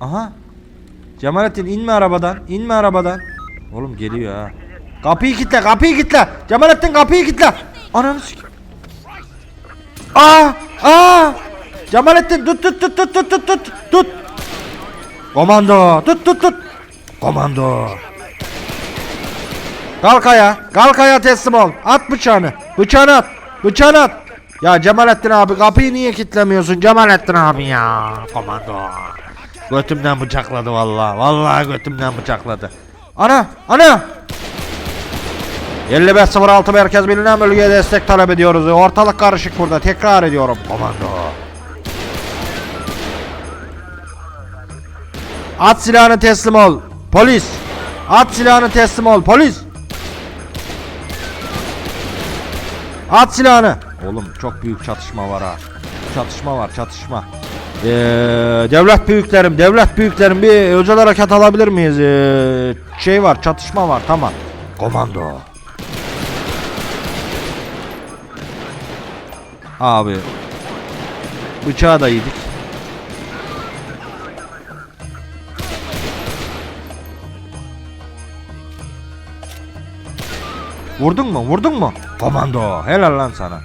Aha. Cemalettin inme arabadan. inme arabadan. Oğlum geliyor ha. Kapıyı kitle kapıyı kitle. Cemalettin kapıyı kitle. Ananı sik. Aa! Ah, Aa! Ah. Cemalettin tut tut tut tut tut tut tut. Tut. Komando tut tut tut. Komando. Kalk ayağa. Kalk ayağa teslim ol. At bıçağını. Bıçağını at. Bıçağını at. Ya Cemalettin abi kapıyı niye kitlemiyorsun Cemalettin abi ya. Komando. Götümden bıçakladı vallahi. Vallahi götümden bıçakladı. Ana! Ana! 5506 merkez bilinen bölgeye destek talep ediyoruz. Ortalık karışık burada. Tekrar ediyorum. Komando. At silahını teslim ol. Polis. At silahını teslim ol. Polis. At silahını. Oğlum çok büyük çatışma var ha. Çatışma var çatışma. Ee, devlet büyüklerim, devlet büyüklerim bir özel harekat alabilir miyiz? Ee, şey var, çatışma var, tamam. Komando. Abi. Bıçağı da yedik. Vurdun mu? Vurdun mu? Komando. Helal lan sana.